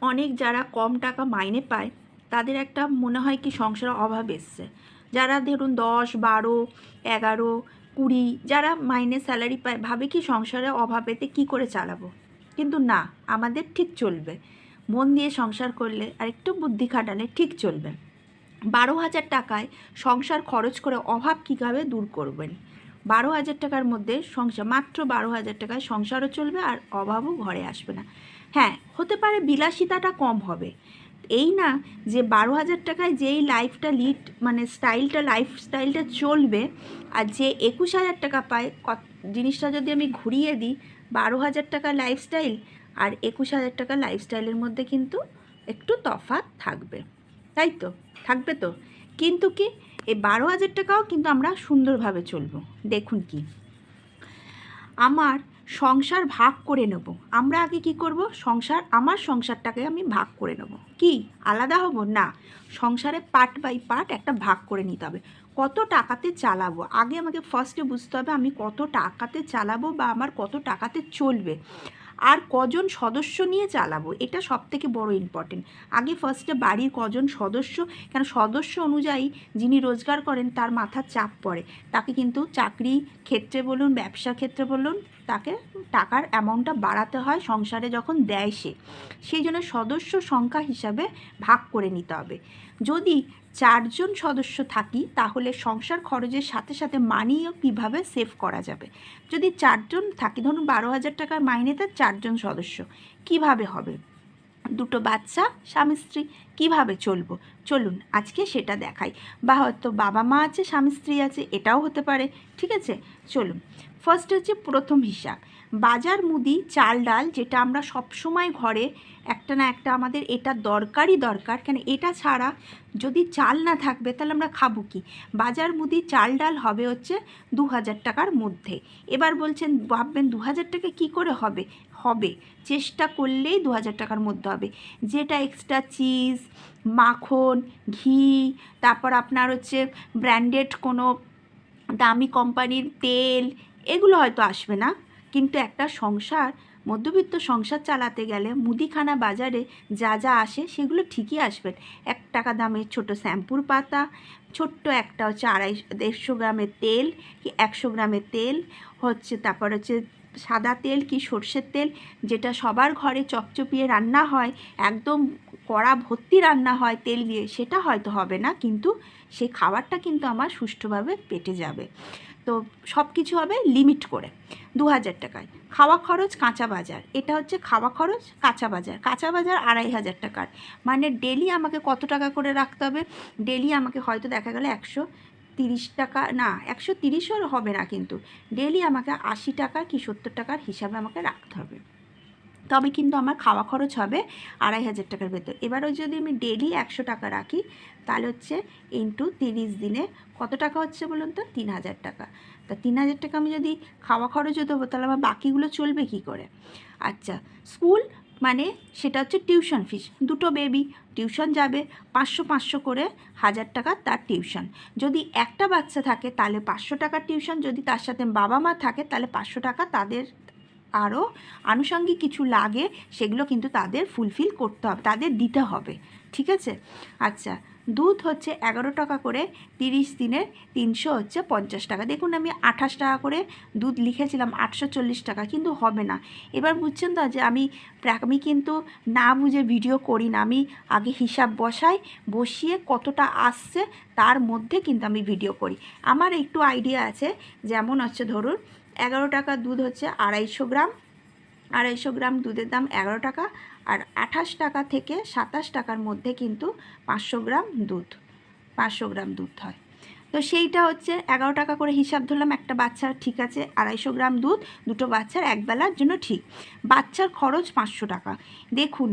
অনেক যারা কম টাকা মাইনে পায়, তাদের একটা মনে হয় কি সংসারে অভাব এসছে। যারা ধরুন দশ, বারো, এগারো, কুড়ি, যারা মাইনে স্যালারি পায়, ভাবে কি সংসারে অভাবেতে কি করে চালাবো? কিন্তু না, আমাদের ঠিক চলবে। মন দিয়ে সংসার করলে আর একটু বুদ্ধি খাটালে ঠিক চলবে। বারো হাজার টাকায় সংসার খরচ করে অভাব কীভাবে দূর করবেন? বারো হাজার টাকার মধ্যে সংসার, মাত্র বারো হাজার টাকায় সংসারও চলবে আর অভাবও ঘরে আসবে না। হ্যাঁ হতে পারে বিলাসিতাটা কম হবে। এই না যে বারো হাজার টাকায় যেই লাইফটা লিড মানে স্টাইলটা লাইফ স্টাইলটা চলবে আর যে একুশ হাজার টাকা পায়, কত, জিনিসটা যদি আমি ঘুরিয়ে দিই, বারো হাজার টাকা লাইফস্টাইল আর একুশ হাজার টাকা লাইফস্টাইলের মধ্যে কিন্তু একটু তফাৎ থাকবে। তাই তো? থাকবে তো? কিন্তু কি এই বারো হাজার টাকাও কিন্তু আমরা সুন্দরভাবে চলবো। দেখুন কি। আমার সংসার ভাগ করে নেব। আমরা আগে কি করব? সংসার, আমার সংসারটাকে আমি ভাগ করে নেব। কি? আলাদা হব? না। সংসারে পার্ট বাই পার্ট একটা ভাগ করে নিতে হবে। কত টাকাতে চালাবো? আগে আমাকে ফার্স্টে বুঝতে হবে আমি কত টাকাতে চালাবো বা আমার কত টাকাতে চলবে। আর কজন সদস্য নিয়ে চালাবো? এটা সব থেকে বড় ইম্পর্টেন্ট আগে ফার্স্টে বাড়ির কজন সদস্য, কেন সদস্য অনুযায়ী যিনি রোজগার করেন, তার মাথার চাপ পড়ে। তাকে কিন্তু চাকরি ক্ষেত্রে বলুন ব্যবসা ক্ষেত্রে বলুন, তাকে টাকার অ্যামাউন্টটা বাড়াতে হয় সংসারে যখন দেয় সে। সেই জন্য সদস্য সংখ্যা হিসাবে ভাগ করে নিতে হবে। যদি চারজন সদস্য থাকি, তাহলে সংসার খরচের সাথে সাথে মানিও কীভাবে সেভ করা যাবে? যদি চারজন থাকি, ধরুন বারো হাজার টাকার মাইনে তার চারজন সদস্য, কীভাবে হবে? দুটো বাচ্চা, স্বামী, স্ত্রী কীভাবে চলবো? চলুন, আজকে সেটা দেখাই। বা হয়তো বাবা মা আছে, স্বামী স্ত্রী আছে, এটাও হতে পারে, ঠিক আছে? চলুন ফার্স্ট হচ্ছে প্রথম হিসাব। বাজার মুদি, চাল ডাল, যেটা আমরা সব সময় ঘরে, একটা না একটা আমাদের এটা দরকারই দরকার, কেন এটা ছাড়া যদি চাল না থাকবে, তাহলে আমরা খাব কি? বাজার মুদি, চাল ডাল হবে হচ্ছে দু হাজার টাকার মধ্যে। এবার বলছেন, ভাববেন দু হাজার টাকা কী করে হবে? হবে। চেষ্টা করলেই দু হাজার টাকার মধ্যে হবে। যেটা এক্সট্রা চিজ মাখন, ঘি, তারপর আপনার হচ্ছে ব্র্যান্ডেড কোনো দামি কোম্পানির তেল, এগুলো হয়তো আসবে না। কিন্তু একটা সংসার, মধ্যবিত্ত সংসার চালাতে গেলে মুদিখানা বাজারে যা যা আসে সেগুলো ঠিকই আসবে। এক টাকা দামের ছোট শ্যাম্পুর পাতা, ছোট্ট একটা হচ্ছে আড়াই দেড়শো গ্রামের তেল কি একশো গ্রামের তেল, হচ্ছে তারপর হচ্ছে সাদা তেল কি সর্ষের তেল, যেটা সবার ঘরে চপচপিয়ে রান্না হয়, একদম কড়া ভর্তি রান্না হয়, তেল দিয়ে, সেটা হয়তো হবে না, কিন্তু সেই খাবারটা কিন্তু আমার সুষ্ঠুভাবে পেটে যাবে। তো সব কিছু হবে লিমিট করে দু হাজার টাকায়। খাওয়া খরচ কাঁচা বাজার, এটা হচ্ছে খাওয়া খরচ কাঁচা বাজার। কাঁচা বাজার আড়াই হাজার টাকার। মানে ডেলি আমাকে কত টাকা করে রাখতে হবে? ডেলি আমাকে হয়তো দেখা গেলো একশো তিরিশ টাকা, না, একশো তিরিশও হবে না কিন্তু। ডেলি আমাকে আশি টাকা কি সত্তর টাকার হিসাবে আমাকে রাখতে হবে। তবে কিন্তু আমার খাওয়া খরচ হবে আড়াই হাজার টাকার ভেতর। এবারও যদি আমি ডেলি একশো টাকা রাখি, তাহলে হচ্ছে ইন্টু তিরিশ দিনে কত টাকা হচ্ছে বলুন তো? তিন হাজার টাকা। তা তিন হাজার টাকা আমি যদি খাওয়া খরচও দেবো তাহলে আমার বাকিগুলো চলবে কি করে? আচ্ছা স্কুল মানে সেটা হচ্ছে টিউশন ফিস দুটো বেবি টিউশন যাবে পাঁচশো পাঁচশো করে হাজার টাকা তার টিউশন যদি একটা বাচ্চা থাকে, তাহলে পাঁচশো টাকার টিউশন যদি তার সাথে বাবা মা থাকে, তাহলে পাঁচশো টাকা তাদের আরও আনুষঙ্গিক কিছু লাগে, সেগুলো কিন্তু তাদের ফুলফিল করতে হবে, তাদের দিতে হবে। ঠিক আছে? আচ্ছা দুধ হচ্ছে এগারো টাকা করে, তিরিশ দিনের তিনশো হচ্ছে পঞ্চাশ টাকা। দেখুন, আমি আঠাশ টাকা করে দুধ লিখেছিলাম, আটশো চল্লিশ টাকা, কিন্তু হবে না। এবার বুঝছেন তো যে আমি আমি কিন্তু না বুঝে ভিডিও করি না, আমি আগে হিসাব বসাই, বসিয়ে কতটা আসছে, তার মধ্যে কিন্তু আমি ভিডিও করি। আমার একটু আইডিয়া আছে, যেমন হচ্ছে ধরুন এগারো টাকা দুধ হচ্ছে আড়াইশো গ্রাম। আড়াইশো গ্রাম দুধের দাম এগারো টাকা আর আঠাশ টাকা থেকে সাতাশ টাকার মধ্যে কিন্তু পাঁচশো গ্রাম দুধ, পাঁচশো গ্রাম দুধ হয়। তো সেইটা হচ্ছে এগারো টাকা করে হিসাব ধরলাম, একটা বাচ্চার ঠিক আছে, আড়াইশো গ্রাম দুধ, দুটো বাচ্চার এক বেলার জন্য ঠিক। বাচ্চার খরচ পাঁচশো টাকা। দেখুন,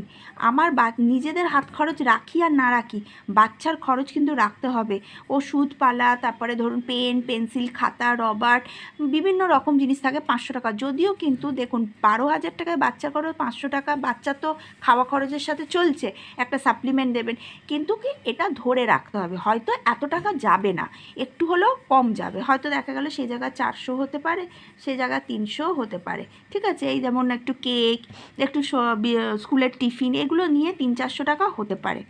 আমার বা, নিজেদের হাত খরচ রাখি আর না রাখি, বাচ্চার খরচ কিন্তু রাখতে হবে। ওষুধ পালা, তারপরে ধরুন পেন, পেন্সিল, খাতা, রবার, বিভিন্ন রকম জিনিস থাকে পাঁচশো টাকা। যদিও কিন্তু দেখুন, বারো হাজার টাকায় বাচ্চা খরচ পাঁচশো টাকা বাচ্চা তো খাওয়া খরচের সাথে চলছে, একটা সাপ্লিমেন্ট দেবেন। কিন্তু কি এটা ধরে রাখতে হবে? হয়তো এত টাকা যাবে না। একটু হলেও কম যাবে। হয়তো দেখা গেল সেই জায়গায় চারশো হতে পারে, সেই জায়গায় তিনশো হতে পারে। ঠিক আছে? এই যেমন একটু কেক, একটু স্কুলের টিফিন এগুলো নিয়ে তিন চারশো টাকা হতে পারে।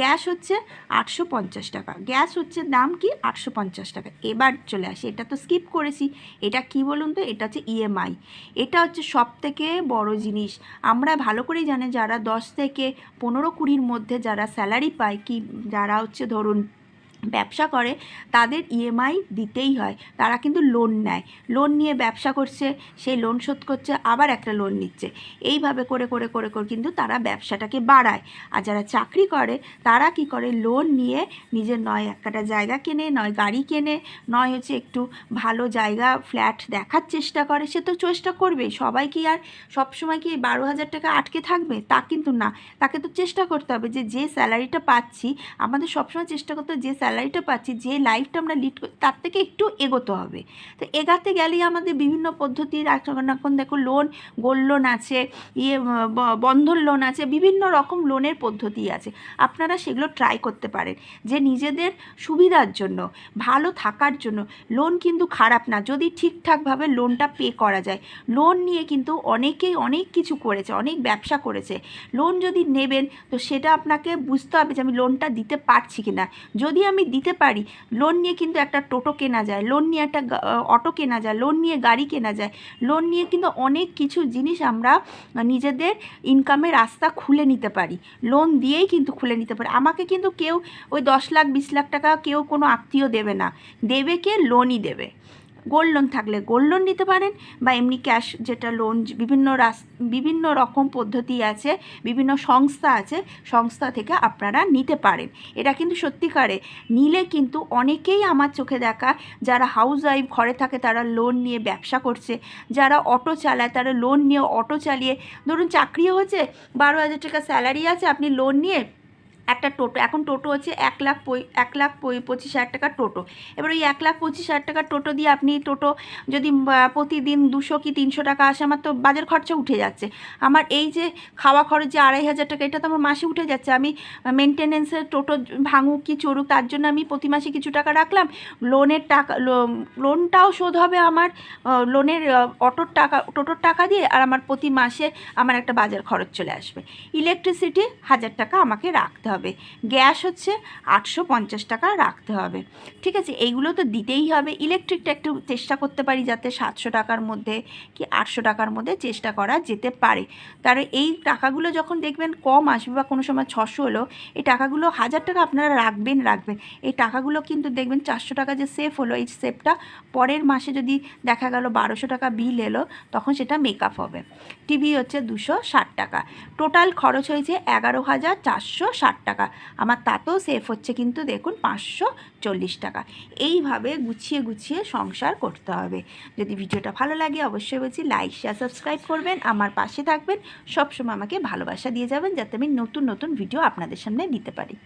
গ্যাস হচ্ছে আটশো পঞ্চাশ টাকা। গ্যাস হচ্ছে দাম কি? আটশো পঞ্চাশ টাকা। এবার চলে আসি। এটা তো স্কিপ করেছি। এটা কি বলুন তো? এটা হচ্ছে ইএমআই এটা হচ্ছে সব থেকে বড় জিনিস। আমরা ভালো করেই জানি যারা দশ থেকে পনেরো কুড়ির মধ্যে যারা স্যালারি পায় কি, যারা হচ্ছে ধরুন ব্যবসা করে, তাদের ইএমআই দিতেই হয়। তারা কিন্তু লোন নেয়। লোন নিয়ে ব্যবসা করছে, সেই লোন শোধ করছে, আবার একটা লোন নিচ্ছে। এইভাবে করে করে করে করে কিন্তু তারা ব্যবসাটাকে বাড়ায়। আর যারা চাকরি করে, তারা কি করে? লোন নিয়ে নিজের নয় একটা জায়গা কেনে, নয় গাড়ি কেনে, নয় হচ্ছে একটু ভালো জায়গা ফ্ল্যাট দেখার চেষ্টা করে। সে তো চেষ্টা করবেই। সবাই কি আর সবসময় কি বারো হাজার টাকা আটকে থাকবে? তা কিন্তু না। তাকে তো চেষ্টা করতে হবে যে যে স্যালারিটা পাচ্ছি, আমাদের সবসময় চেষ্টা করতে হবে যে স্যালারিটা পাচ্ছি, যে লাইফটা আমরা লিড করি, তার থেকে একটু এগোতে হবে। তো এগাতে গেলেই আমাদের বিভিন্ন পদ্ধতির এখন দেখো লোন গোল্ড লোন আছে ইয়ে বন্ধন লোন আছে, বিভিন্ন রকম লোনের পদ্ধতি আছে। আপনারা সেগুলো ট্রাই করতে পারেন, যে নিজেদের সুবিধার জন্য, ভালো থাকার জন্য। লোন কিন্তু খারাপ না, যদি ঠিকঠাকভাবে লোনটা পে করা যায়। লোন নিয়ে কিন্তু অনেকেই অনেক কিছু করেছে, অনেক ব্যবসা করেছে। লোন যদি নেবেন, তো সেটা আপনাকে বুঝতে হবে যে আমি লোনটা দিতে পারছি কি না যদি আমি দিতে পারি। লোন নিয়ে কিন্তু একটা টোটো কেনা যায় লোন নিয়ে একটা অটো কেনা যায় লোন নিয়ে গাড়ি কেনা যায়। লোন নিয়ে কিন্তু অনেক কিছু জিনিস আমরা নিজেদের ইনকামের রাস্তা খুলে নিতে পারি। লোন দিয়েই কিন্তু খুলে নিতে পারি। আমাকে কিন্তু কেউ ওই দশ লাখ, বিশ লাখ টাকা কেউ কোনো আত্মীয় দেবে না। দেবে কে? লোনই দেবে। গোল্ড লোন থাকলে গোল্ড লোন নিতে পারেন বা এমনি ক্যাশ যেটা লোন বিভিন্ন রাস, বিভিন্ন রকম পদ্ধতি আছে, বিভিন্ন সংস্থা আছে, সংস্থা থেকে আপনারা নিতে পারেন। এটা কিন্তু সত্যিকারে নিলে কিন্তু অনেকেই আমার চোখে দেখা যারা হাউস ওয়াইফ ঘরে থাকে তারা লোন নিয়ে ব্যবসা করছে, যারা অটো চালায় তারা লোন নিয়ে অটো চালিয়ে, ধরুন চাকরিও হচ্ছে, বারো হাজার টাকা স্যালারি আছে, আপনি লোন নিয়ে একটা টোটো, এখন টোটো হচ্ছে এক লাখ এক লাখ পঁচিশ হাজার টাকার টোটো। এবার ওই এক লাখ পঁচিশ হাজার টাকার টোটো দিয়ে আপনি টোটো যদি প্রতিদিন দুশো কি তিনশো টাকা আসে, আমার তো বাজার খরচা উঠে যাচ্ছে। আমার এই যে খাওয়া খরচ যে আড়াই হাজার টাকা, এটা তো আমার মাসে উঠে যাচ্ছে। আমি মেনটেনেন্সের টোটো ভাঙুক কি চড়ুক, তার জন্য আমি প্রতি মাসে কিছু টাকা রাখলাম। লোনের টাকা লোনটাও শোধ হবে আমার লোনের অটোর টাকা, টোটোর টাকা দিয়ে, আর আমার প্রতি মাসে আমার একটা বাজার খরচ চলে আসবে। ইলেকট্রিসিটি হাজার টাকা আমাকে রাখতে হবে। গ্যাস হচ্ছে আটশো পঞ্চাশ টাকা রাখতে হবে। ঠিক আছে, এইগুলো তো দিতেই হবে। ইলেকট্রিকটা একটু চেষ্টা করতে পারি যাতে সাতশো টাকার মধ্যে কি আটশো টাকার মধ্যে চেষ্টা করা যেতে পারে। কারণ এই টাকাগুলো যখন দেখবেন কম আসবে বা কোনো সময় ছশো হলো, এই টাকাগুলো হাজার টাকা আপনারা রাখবেন রাখবেন। এই টাকাগুলো কিন্তু দেখবেন চারশো টাকা যে সেফ হলো, এই সেফটা পরের মাসে যদি দেখা গেল বারোশো টাকা বিল এলো, তখন সেটা মেকআপ হবে। টিভি হচ্ছে দুশো ষাট টাকা। টোটাল খরচ হয়েছে এগারো হাজার চারশো ষাট টাকা। আমার তাতেও সেফ হচ্ছে কিন্তু দেখুন পাঁচশো চল্লিশ টাকা। এইভাবে গুছিয়ে গুছিয়ে সংসার করতে হবে। যদি ভিডিওটা ভালো লাগে অবশ্যই বলছি লাইক শেয়ার সাবস্ক্রাইব করবেন। আমার পাশে থাকবেন। সবসময় আমাকে ভালোবাসা দিয়ে যাবেন যাতে আমি নতুন নতুন ভিডিও আপনাদের সামনে দিতে পারি।